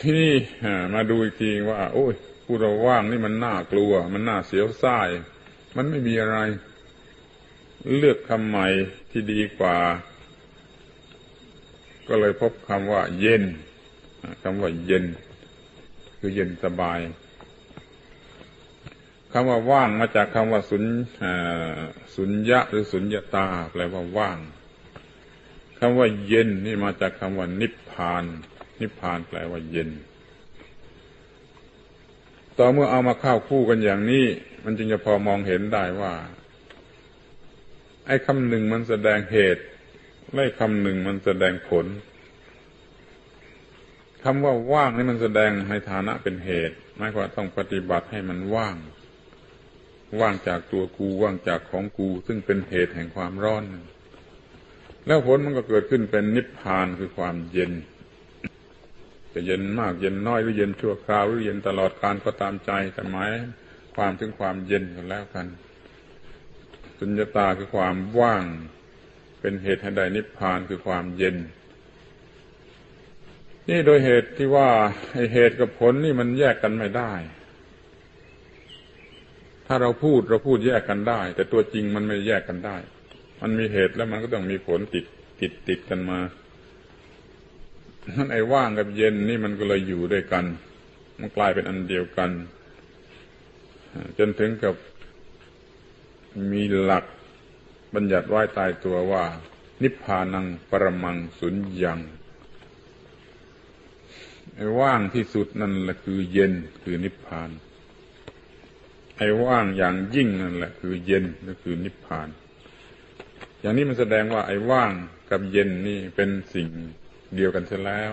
ที่นี่มาดูอีกทีว่า โอ้ยผู้เราว่างนี่มันน่ากลัว มันน่าเสียวซ่าย มันไม่มีอะไร เลือกคำใหม่ที่ดีกว่า ก็เลยพบคำว่า เย็นคำว่าเย็น คือเย็นสบายคำว่าว่างมาจากคำว่าสุญสุญญะหรือสุญญาตาแปลว่าว่างคำว่าเย็นนี่มาจากคำว่านิพพาน นิพพานแปลว่าเย็น ต่อเมื่อเอามาเข้าคู่กันอย่างนี้ มันจึงจะพอมองเห็นได้ว่า ไอ้คำหนึ่งมันแสดงเหตุไล่คำหนึ่งมันแสดงผลคำว่าว่างนี่มันแสดงในฐานะเป็นเหตุไม่ว่าต้องปฏิบัติให้มันว่าง ว่างจากตัวกูว่างจากของกู ซึ่งเป็นเหตุแห่งความร้อน แล้วผลมันก็เกิดขึ้นเป็นนิพพานคือความเย็น จะเย็นมากเย็นน้อยหรือเย็นชั่วคราวหรือเย็นตลอดการก็ตามใจแต่หมายความถึงความเย็นกันแล้วกัน สุญญตาคือความว่าง เป็นเหตุให้ได้นิพพานคือความเย็น นี่โดยเหตุที่ว่าเหตุกับผลนี่มันแยกกันไม่ได้ ถ้าเราพูดเราพูดแยกกันได้ แต่ตัวจริงมันไม่แยกกันได้ มันมีเหตุแล้วมันก็ต้องมีผลติดติดติดกันมา นั่นไอ้ว่างกับเย็นนี่มันก็เลยอยู่ด้วยกัน มันกลายเป็นอันเดียวกัน จนถึงกับมีหลักบัญญัติไว้ตายตัวว่า นิพพานังปรมังสุญญังไอ้ว่างที่สุดนั่นแหละคือเย็นคือนิพพาน ไอ้ว่างอย่างยิ่งนั่นแหละคือเย็นก็คือนิพพาน อย่างนี้มันแสดงว่าไอ้ว่างกับเย็นนี่เป็นสิ่ง เดียวกันเสียแล้ว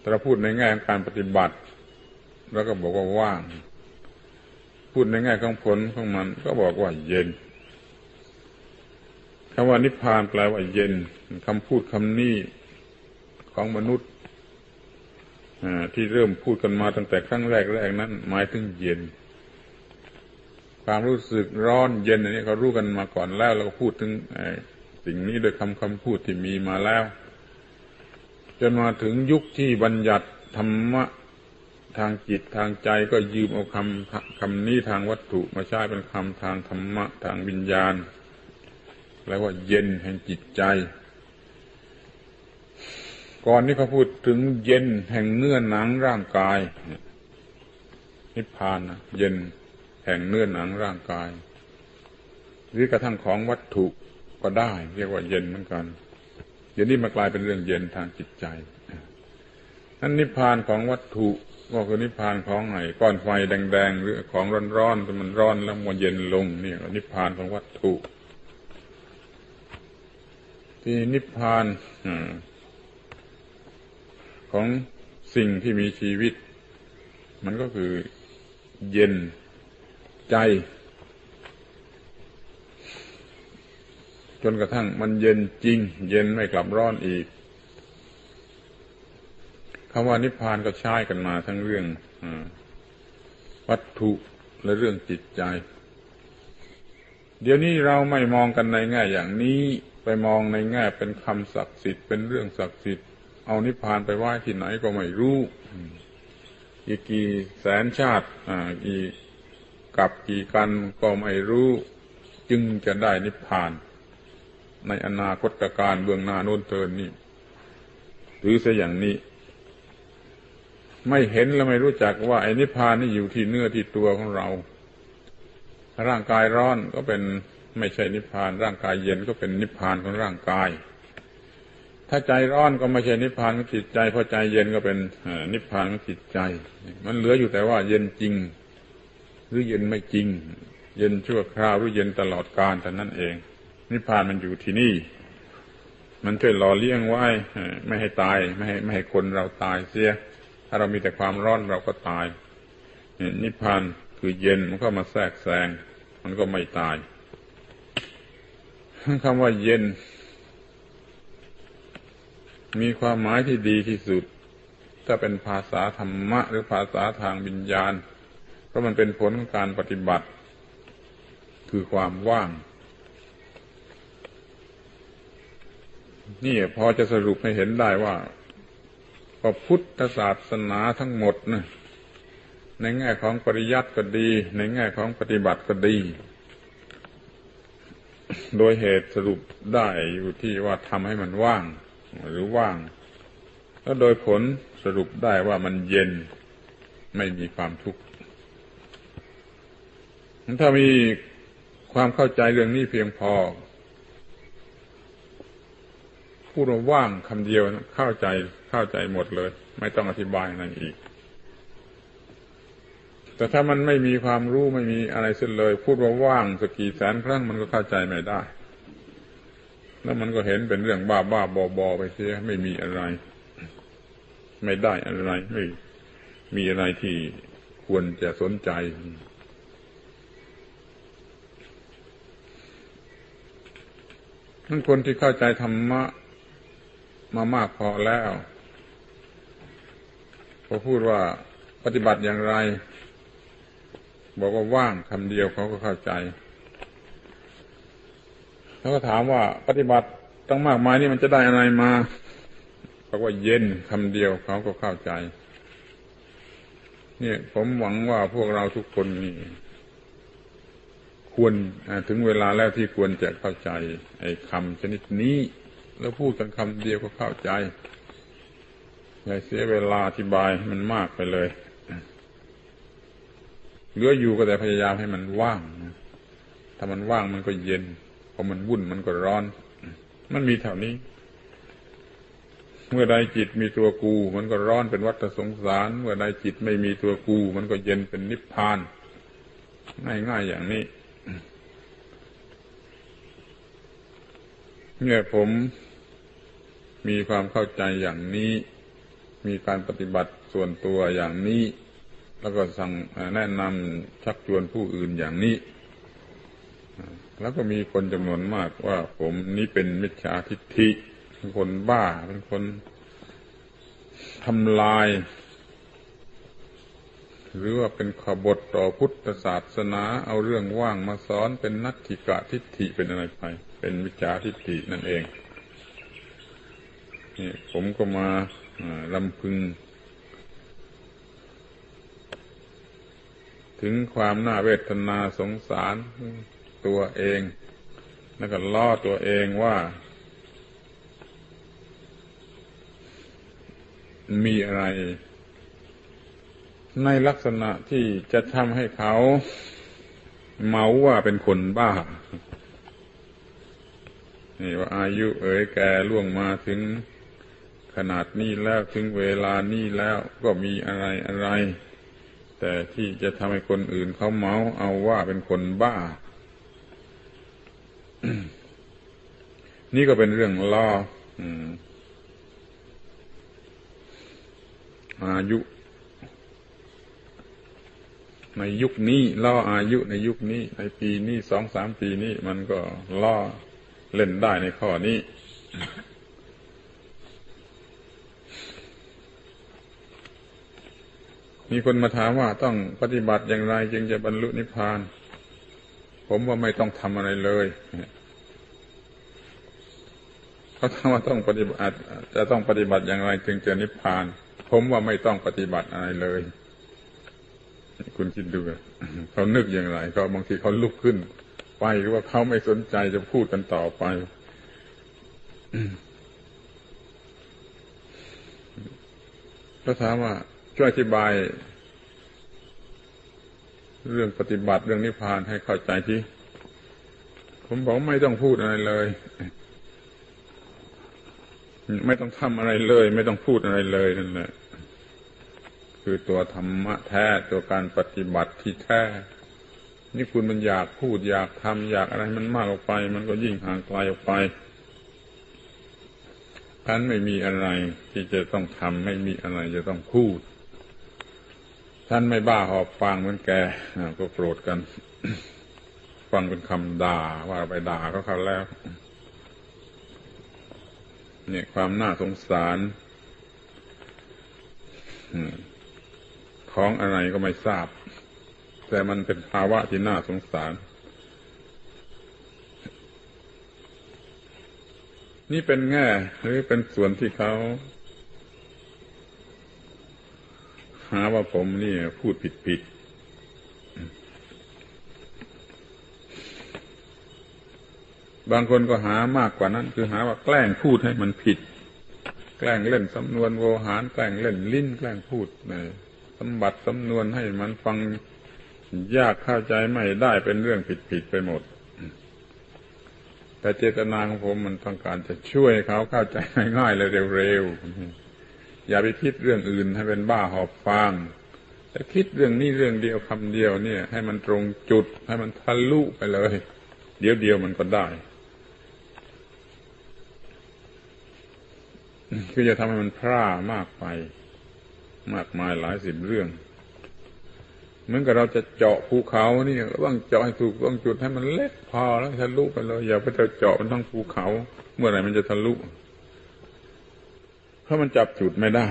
ถ้าเราพูดในแง่การปฏิบัติ แล้วก็บอกว่าว่าง พูดในแง่ของผลของมัน ก็บอกว่าเย็นคำว่านิพพานแปลว่าเย็นคำพูดคำนี้ของมนุษย์ที่เริ่มพูดกันมาตั้งแต่ครั้งแรกแรกนั้น หมายถึงเย็น ความรู้สึกร้อนเย็นอันนี้เขารู้กันมาก่อนแล้วเราก็พูดถึงสิ่งนี้โดยคำคำพูดที่มีมาแล้ว จนมาถึงยุคที่บัญญัติธรรมะทางจิตทางใจก็ยืมเอาคำคำนี้ทางวัตถุมาใช้เป็นคำทางธรรมะทางวิญญาณแปลว่าเย็นแห่งจิตใจ ก่อนนี้เขาพูดถึงเย็นแห่งเนื้อหนังร่างกาย นิพพานนะเย็นแห่งเนื้อหนังร่างกาย หรือกระทั่งของวัตถุก็ได้ เรียกว่าเย็นเหมือนกัน เดี๋ยวนี้มากลายเป็นเรื่องเย็นทางจิตใจนั้นนิพพานของวัตถุก็คือนิพพานของไห้ก้อนไฟแดงๆหรือของร้อนๆแต่มันร้อนแล้วมันเย็นลงนี่นิพพานของวัตถุ ที่นิพพานของสิ่งที่มีชีวิต มันก็คือเย็นใจ จนกระทั่งมันเย็นจริง เย็นไม่กลับร้อนอีกคำว่านิพพานก็ใช้กันมาทั้งเรื่องอวัตถุและเรื่องจิตใจ เดี๋ยวนี้เราไม่มองกันในแง่อย่างนี้ไปมองในแง่เป็นคำศักดิ์สิทธิ์เป็นเรื่องศักดิ์สิทธิ์เอานิพพานไปไหว้ที่ไหนก็ไม่รู้อีกกี่แสนชาติอ่าอีกกับกี่กันก็ไม่รู้ จึงจะได้นิพพาน ในอนาคตการเบื้องหน้าโน้นเทินนี่หรือเสียอย่างนี้ ไม่เห็นและไม่รู้จักว่าไอ้นิพพานนี่อยู่ที่เนื้อที่ตัวของเรา ร่างกายร้อนก็เป็นไม่ใช่นิพพาน ร่างกายเย็นก็เป็นนิพพานของร่างกาย ถ้าใจร้อนก็ไม่ใช่นิพพานของจิตใจพอใจเย็นก็เป็นนิพพานของจิตใจ มันเหลืออยู่แต่ว่าเย็นจริง หรือเย็นไม่จริง เย็นชั่วคราวหรือเย็นตลอดกาลแต่นั้นเอง นิพพานมันอยู่ที่นี่ มันช่วยหล่อเลี้ยงไว้ไม่ให้ตาย ไม่ให้ไม่ให้คนเราตายเสีย ถ้าเรามีแต่ความร้อนเราก็ตาย นิพพานคือเย็นมันก็มาแทรกแซง มันก็ไม่ตายคำว่าเย็น มีความหมายที่ดีที่สุด ถ้าเป็นภาษาธรรมะ หรือภาษาทางวิญญาณ เพราะมันเป็นผลของการปฏิบัติ คือความว่าง นี่พอจะสรุปให้เห็นได้ว่าพระพุทธศาสนาทั้งหมดนะในแง่ของปริยัติก็ดี ในแง่ของปฏิบัติก็ดี โดยเหตุสรุปได้อยู่ที่ว่าทำให้มันว่าง หรือว่าง แล้วโดยผลสรุปได้ว่ามันเย็นไม่มีความทุกข์ถ้ามีความเข้าใจเรื่องนี้เพียงพอ พูดว่าว่างคำเดียวเข้าใจเข้าใจหมดเลย ไม่ต้องอธิบายอะไรอีก แต่ถ้ามันไม่มีความรู้ไม่มีอะไรเส้นเลย พูดว่าว่างสกี่แสนครั้งมันก็เข้าใจไม่ได้ แล้วมันก็เห็นเป็นเรื่องบ้าบ้าบอบอไปเสียไม่มีอะไร ไม่ได้อะไรไม่มีอะไรที่ควรจะสนใจนั่นคนที่เข้าใจธรรมะ มามากพอแล้วพอพูดว่าปฏิบัติอย่างไร บอกว่าว่างคำเดียวเขาก็เข้าใจแล้วก็ถามว่าปฏิบัติต้องมากมายนี่มันจะได้อะไรมาบอกว่าเย็นคำเดียวเขาก็เข้าใจ เนี่ย ผมหวังว่าพวกเราทุกคนนี่ควรถึงเวลาแล้วที่ควรจะเข้าใจ ไอ้คำชนิดนี้ แล้วพูดกันคำเดียวก็เข้าใจอย่าเสียเวลาอธิบายมันมากไปเลยเหลืออยู่ก็แต่พยายามให้มันว่างถ้ามันว่างมันก็เย็นพอมันวุ่นมันก็ร้อน มันมีเท่านี้ เมื่อใดจิตมีตัวกู มันก็ร้อนเป็นวัฏสงสาร เมื่อใดจิตไม่มีตัวกู มันก็เย็นเป็นนิพพาน ง่ายๆอย่างนี้ เนี่ยผมมีความเข้าใจอย่างนี้ มีการปฏิบัติส่วนตัวอย่างนี้ แล้วก็สั่งแนะนำชักชวนผู้อื่นอย่างนี้ แล้วก็มีคนจำนวนมากว่าผมนี้เป็นมิจฉาทิฏฐิเป็นคนบ้าเป็นคนทำลาย หรือว่าเป็นขบฏต่อพุทธศาสนา เอาเรื่องว่างมาสอนเป็นนักทิกะทิฏฐิเป็นอะไรไป เป็นมิจฉาทิฏฐินั่นเองนี่ผมก็มาลำพึง ถึงความน่าเวทนาสงสารตัวเอง แล้วก็ล่อตัวเองว่า มีอะไร ในลักษณะที่จะทำให้เขาเมาว่าเป็นคนบ้า นี่ว่าอายุเอ๋ยแก่ล่วงมาถึงขนาดนี้แล้วถึงเวลานี้แล้วก็มีอะไรอะไร แต่ที่จะทำให้คนอื่นเขาเมาเอาว่าเป็นคนบ้า นี่ก็เป็นเรื่องล่ออายุ ในยุคนี้ล่ออายุในยุคนี้ในปีนี้สองสามปีนี้มันก็ล่อเล่นได้ในข้อนี้ มีคนมาถามว่าต้องปฏิบัติอย่างไรจึงจะบรรลุนิพพาน ผมว่าไม่ต้องทำอะไรเลยเขาถามว่าต้องปฏิบัติจะต้องปฏิบัติอย่างไรจึงจะนิพพาน ผมว่าไม่ต้องปฏิบัติอะไรเลย คุณคิดดูเขานึกอย่างไรเขาบางทีเขาลุกขึ้น ไปหรือว่าเขาไม่สนใจจะพูดกันต่อไปก็ถามว่า ช่วยอธิบาย เรื่องปฏิบัติเรื่องนิพพานให้เข้าใจที่ผมบอกไม่ต้องพูดอะไรเลย ไม่ต้องทำอะไรเลย ไม่ต้องพูดอะไรเลยนั่นแหละ คือตัวธรรมะแท้ตัวการปฏิบัติที่แท้ นี่คุณมันอยากพูดอยากทำอยากอะไรมันมากออกไป มันก็ยิ่งห่างไกลออกไปท่านไม่มีอะไรที่จะต้องทำไม่มีอะไรจะต้องพูด ท่านไม่บ้าหอบฟังเหมือนแกก็โกรธกัน ฟังเป็นคำด่าว่าไปด่าเขาเขาแล้ว เนี่ยความน่าสงสาร ของอะไรก็ไม่ทราบ แต่มันเป็นภาวะที่น่าสงสาร นี่เป็นแง่หรือเป็นส่วนที่เขาหาว่าผมนี่พูดผิดผิดบางคนก็หามากกว่านั้น คือหาว่าแกล้งพูดให้มันผิด แกล้งเล่นสำนวนโวหาร แกล้งเล่นลิ้น แกล้งพูดนส มบัติสำนวนให้มันฟังยากเข้าใจไม่ได้เป็นเรื่องผิดผิดไปหมด แต่เจตนาของผมมันต้องการจะช่วยเขาเข้าใจง่ายๆเลยเร็วๆ อย่าไปคิดเรื่องอื่นให้เป็นบ้าหอบฟางแต่คิดเรื่องนี้เรื่องเดียวคำเดียวเนี่ย ให้มันตรงจุด ให้มันทะลุไปเลย เดี๋ยวเดียวมันก็ได้คือจะทำให้มันพร่ามากไป มากมายหลายสิบเรื่อง เหมือนกับเราจะเจาะภูเขานี่ต้องเจาะให้ถูกต้องจุดให้มันเล็กพอแล้วทะลุไปเลยอย่าไปเจาะมันต้องภูเขา เมื่อไหร่มันจะทะลุ เพราะมันจับจุดไม่ได้